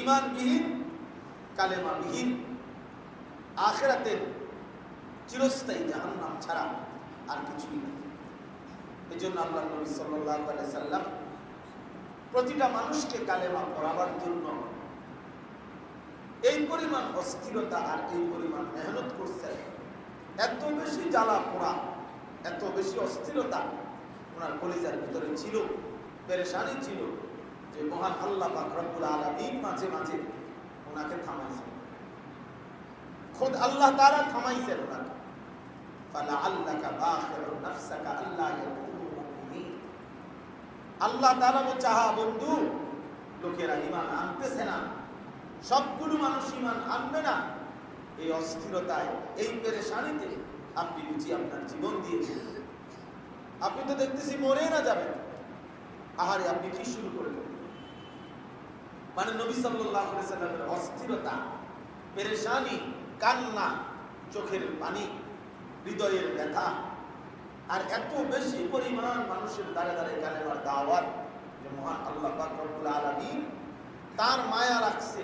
ইমানবিহীন কালেমাবিহীন, আখেরাতের চিরস্থায়ী জাহান নাম ছাড়া আর কিছুই নেই। এই জন্য আল্লাহ নবী সাল্লাহ সাল্লাম প্রতিটা মানুষকে কালেমা পড়াবার জন্য এই পরিমাণ অস্থিরতা আর এই পরিমাণ মেহনত করছেন। এত বেশি জ্বালা পোড়া, এত বেশি অস্থিরতা ওনার কলিজার ভিতরে ছিল, পেরেশানি ছিল যে মহান আল্লাহ রব্বুল আলামিন মাঝে মাঝে ওনাকে থামাইছেন। খোদ আল্লাহ তাআলা থামাইছেন ওনাকে। আল্লাহ বলছে, আহা বন্ধু, লোকেরা ঈমান আনতেছে না। সবগুলো মানুষ ঈমান আনবে না। এই অস্থিরতায়, এই পেরেশানিতে আপনি বুঝি আপনার জীবন দিয়ে দিলেন। আপনি তো দেখতেছি মরে না যাবেন। আহারে, আপনি কি শুরু করলেন? মানে নবী সাল্লাল্লাহু আলাইহি সাল্লামের অস্থিরতা পেরেশানি কান্না চোখের পানি হৃদয়ের ব্যথা আর এত বেশি পরিমাণ মানুষের দ্বারে দ্বারে কালেমার দাওয়াত যে মহান আল্লাহ পাক রব্বুল আলামিন তার মায়া রাখছে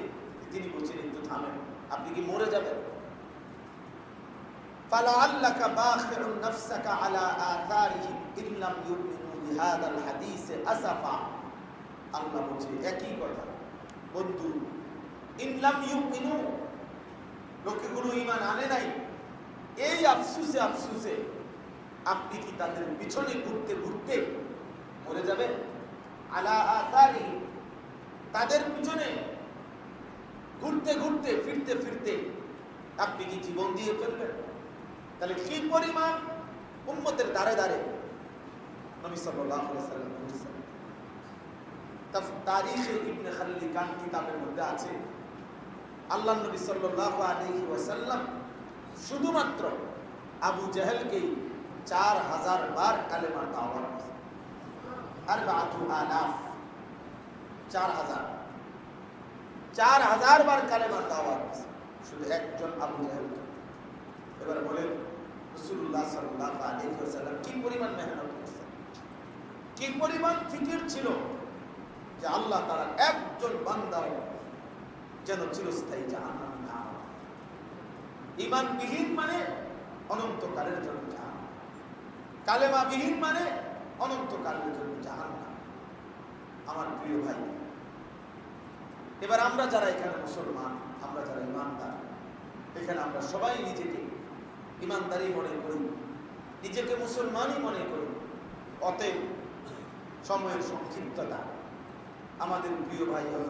তিনি বলছেন একটু থামেন আপনি কি মরে যাবেন فلعلك باخع نفسك على آثارهم إن لم يؤمنوا بهذا الحديث أسفا আল্লাহ বলছে একই কথা বন্ধু। ইনলাম ইউমিনু, লোকগুলো ইমান আনে নাই। এই আফসুসে আফসুসে আপনি কি তাদের পিছনে ঘুরতে ঘুরতে মরে যাবেন? আলা আতারি তাদের পিছনে ঘুরতে ঘুরতে, ফিরতে ফিরতে আপনি কি জীবন দিয়ে ফেলবেন? তাহলে কি পরিমাণ উম্মতের দ্বারে দ্বারে নবী আলাইহি সাল্লাম মধ্যে আছে। শুধুমাত্র আবু জাহেলকে চার হাজার বার কালেমার দাওয়াত আর চার হাজার। চার হাজার বার কালেমার দাওয়াত শুধু একজন আবু জাহেলকে এবার বলেন কি পরিমাণ মেহনত করছেন? কি পরিমাণ ফিকির ছিল? যে আল্লাহ তারা একজন বান্দাও যেন চিরস্থায়ী জাহান্নামে না। ইমানবিহীন মানে অনন্তকালের জন্য জাহান কালেমাবিহীন মানে অনন্তকালের জন্য জাহান আমার প্রিয় ভাই, এবার আমরা যারা এখানে মুসলমান, আমরা যারা ইমানদার এখানে আমরা সবাই নিজেকে ইমানদারি মনে করি, নিজেকে মুসলমানই মনে করি। অতএব সময়ের সংক্ষিপ্ততা আমাদের প্রিয় ভাই